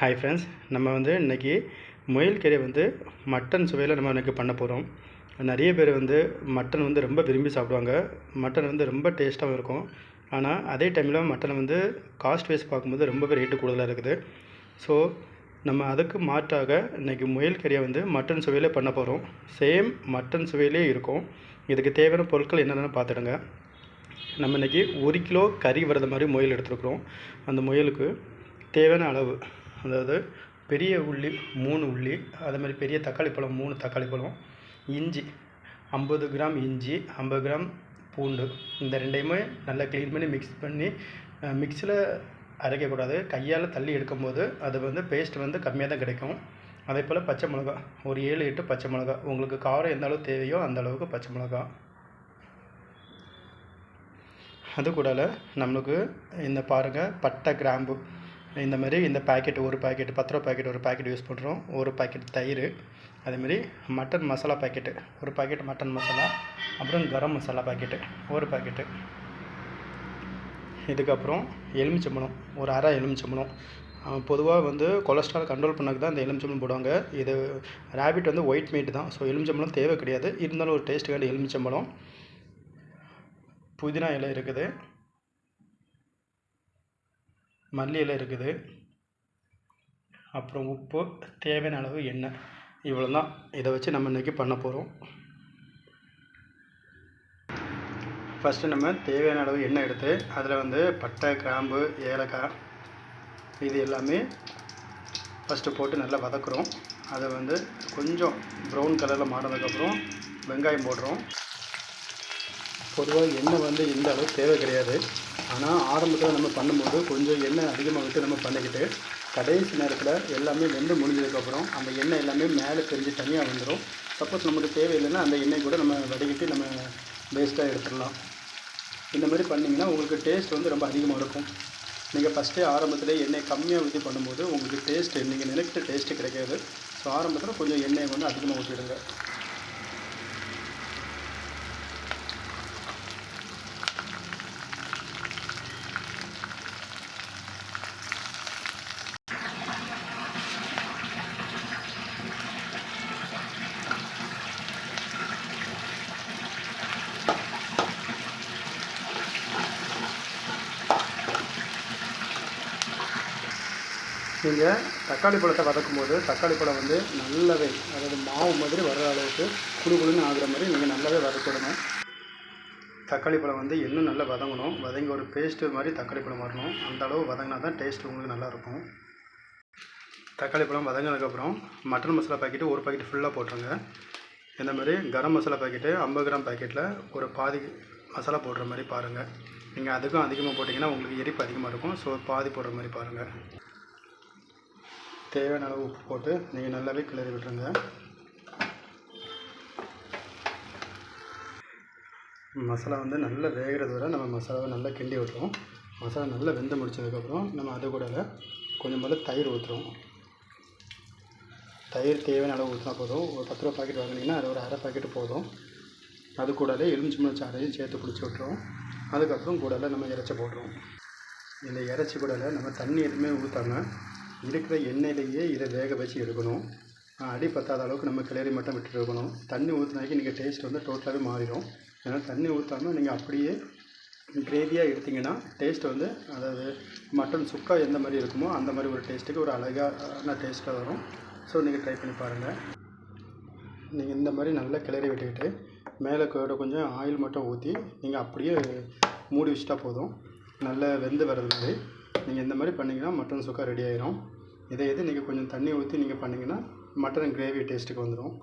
Hi friends நம்ம வந்து இன்றைக்கி முயல் கறி வந்து மட்டன் சுவையில் நம்ம இன்றைக்கி பண்ண போகிறோம் நிறைய பேர் வந்து மட்டன் வந்து ரொம்ப விரும்பி சாப்பிடுவாங்க. மட்டன் வந்து ரொம்ப டேஸ்ட்டாகவும் இருக்கும். ஆனால் அதே டைமில் மட்டன் வந்து காஸ்ட் வைஸ் பார்க்கும்போது ரொம்பவே ரேட்டு கூடுதலாக இருக்குது. ஸோ நம்ம அதுக்கு மாற்றாக இன்றைக்கி முயல் கறியை வந்து மட்டன் சுவையில் பண்ண போகிறோம் சேம் மட்டன் சுவையிலே இருக்கும். இதுக்கு தேவையான பொருட்கள் என்னென்னு பார்த்துடுங்க. நம்ம இன்றைக்கி ஒரு கிலோ கறி வரது மாதிரி முயல் எடுத்துருக்குறோம். அந்த முயலுக்கு தேவையான அளவு. அதாவது பெரிய உள்ளி மூணு உள்ளி அதே மாதிரி பெரிய தக்காளி பழம் மூணு தக்காளி பழம் இஞ்சி ஐம்பது கிராம் இஞ்சி ஐம்பது கிராம் பூண்டு இந்த ரெண்டையுமே நல்லா க்ளீன் பண்ணி மிக்ஸ் பண்ணி மிக்ஸியில் அரைக்கக்கூடாது. கையால் தள்ளி எடுக்கும்போது அது வந்து பேஸ்ட் வந்து கம்மியாக தான் கிடைக்கும். அதே போல் பச்சை மிளகா ஒரு ஏழு எட்டு பச்சை மிளகா. உங்களுக்கு காரம் எந்த அளவு தேவையோ அந்த அளவுக்கு பச்சை மிளகா. அது கூடால நம்மளுக்கு இந்த பாருங்கள் பட்டை கிராம்பு. இந்த மாதிரி இந்த பாக்கெட் ஒரு பாக்கெட் பத்து ரூபா பாக்கெட் ஒரு பாக்கெட் யூஸ் பண்ணுறோம் ஒரு பாக்கெட் தயிர் அதேமாரி மட்டன் மசாலா பாக்கெட்டு ஒரு பாக்கெட் மட்டன் மசாலா அப்புறம் கரம் மசாலா பாக்கெட்டு ஒரு பாக்கெட்டு இதுக்கப்புறம் எலுமிச்சம்பழம் ஒரு அரை எலுமிச்சம்பழம். பொதுவாக வந்து கொலஸ்ட்ரால் கண்ட்ரோல் பண்ணக்கு தான் இந்த எலுமிச்சம்பழம் போடுவாங்க. இது ரேபிட் வந்து ஒயிட் மீட் தான். ஸோ எலுமிச்சம்பழம் தேவை கிடையாது. இருந்தாலும் ஒரு டேஸ்ட்டுக்காண்டி எலுமிச்சம்பழம். புதினா இலை இருக்குது. மல்லி இலை இருக்குது. அப்புறம் உப்பு தேவையான அளவு எண்ணெய். இவ்வளோ தான் இதை வச்சு நம்ம இன்றைக்கி பண்ண போகிறோம் ஃபஸ்ட்டு நம்ம தேவையான அளவு எண்ணெய் எடுத்து அதில் வந்து பட்டை கிராம்பு ஏலக்காய் இது எல்லாமே ஃபஸ்ட்டு போட்டு நல்லா வதக்குறோம். அதை வந்து கொஞ்சம் ப்ரௌன் கலரில் மாறினதுக்கப்புறம் வெங்காயம் போடுறோம். பொதுவாக எண்ணெய் வந்து இந்த அளவு தேவை கிடையாது. ஆனால் ஆரம்பத்தில் நம்ம பண்ணும்போது கொஞ்சம் எண்ணெய் அதிகமாக விட்டு நம்ம பண்ணிக்கிட்டு கடைசி நேரத்தில் எல்லாமே வெந்து முடிஞ்சதுக்கப்புறம் அந்த எண்ணெய் எல்லாமே மேலே தெரிஞ்சு தனியாக வந்துடும் சப்போஸ் நமக்கு தேவையில்லைன்னா அந்த எண்ணெய் கூட நம்ம வடிகட்டி நம்ம வேஸ்ட்டாக எடுத்துடலாம். இந்த மாதிரி பண்ணிங்கன்னா உங்களுக்கு டேஸ்ட் வந்து ரொம்ப அதிகமாக இருக்கும். நீங்கள் ஃபஸ்ட்டே ஆரம்பத்தில் எண்ணெய் கம்மியாக ஊற்றி பண்ணும்போது உங்களுக்கு டேஸ்ட்டு நீங்கள் நினைக்கிற டேஸ்ட்டு கிடைக்காது. ஸோ ஆரம்பத்தில் கொஞ்சம் எண்ணெயை வந்து அதிகமாக ஊற்றிடுங்க நீங்கள் தக்காளி பழத்தை வதக்கும் போது தக்காளி பழம் வந்து நல்லாவே அதாவது மாவு மாதிரி வர்ற அளவுக்கு குழு குழுன்னு ஆகிற மாதிரி நீங்கள் நல்லாவே வதக்கிடணும். தக்காளி பழம் வந்து இன்னும் நல்லா வதங்கணும். வதங்கி ஒரு பேஸ்ட்டு மாதிரி தக்காளி பழம் வரணும். அந்த அளவு வதங்கினா தான் டேஸ்ட் உங்களுக்கு நல்லாயிருக்கும் தக்காளி பழம் வதங்கினதுக்கப்புறம் மட்டன் மசாலா பாக்கெட்டு ஒரு பாக்கெட் ஃபுல்லாக போட்டுருங்க. இந்த மாதிரி கரம் மசாலா பாக்கெட்டு ஐம்பது கிராம் பாக்கெட்டில் ஒரு பாதி மசாலா போடுற மாதிரி பாருங்கள் நீங்கள் அதுக்கும் அதிகமாக போட்டிங்கன்னா உங்களுக்கு எரிப்பு அதிகமாக இருக்கும். ஸோ பாதி போடுற மாதிரி பாருங்கள் தேவையான அளவு உப்பு போட்டு நீங்கள் நல்லாவே கிளறி விட்டுருங்க. மசாலா வந்து நல்லா வேகிறது வரை நம்ம மசாலாவை நல்லா கிண்டி விட்டுருவோம் மசாலா நல்லா வெந்து முடிச்சதுக்கப்புறம் நம்ம அது கூட கொஞ்சம் போல் தயிர் ஊற்றுறோம் தயிர் தேவையான அளவு ஊற்றினா போதும். ஒரு பத்து ரூபா பாக்கெட் வாங்கினீங்கன்னா அது ஒரு அரை பாக்கெட்டு போதும். அது கூடவே எலுமிச்சம்பழம் சாறையும் சேர்த்து பிடிச்சி விட்ருவோம் அதுக்கப்புறம் கூடல நம்ம இறைச்சி போடுறோம் இந்த இறைச்சி கூடல நம்ம தண்ணி எதுவுமே ஊற்றாமல் இருக்கிற எண்ணெயிலேயே இதை வேக வச்சு எடுக்கணும். அடி பத்தாத அளவுக்கு நம்ம கிளறி மட்டும் விட்டுட்டு இருக்கணும். தண்ணி ஊற்றினாக்கி நீங்கள் டேஸ்ட் வந்து டோட்டலாகவே மாறிடும். ஏன்னா தண்ணி ஊற்றாமல் நீங்கள் அப்படியே கிரேவியாக எடுத்திங்கன்னா டேஸ்ட் வந்து அதாவது மட்டன் சுக்கா எந்த மாதிரி இருக்குமோ அந்த மாதிரி ஒரு டேஸ்ட்டுக்கு ஒரு அழகான டேஸ்ட்டாக வரும். ஸோ நீங்கள் ட்ரை பண்ணி பாருங்கள் நீங்கள் இந்த மாதிரி நல்லா கிளறி விட்டுக்கிட்டு மேலே கூட கொஞ்சம் ஆயில் மட்டும் ஊற்றி நீங்கள் அப்படியே மூடி வச்சுட்டா போதும். நல்லா வெந்து வர்றது மாதிரி. நீங்கள் இந்த மாதிரி பண்ணிங்கன்னா மட்டன் சுக்கா ரெடி ஆயிரும். இதை எது நீங்கள் கொஞ்சம் தண்ணி ஊற்றி நீங்கள் பண்ணிங்கன்னா மட்டன் கிரேவி டேஸ்ட்டுக்கு வந்துடும்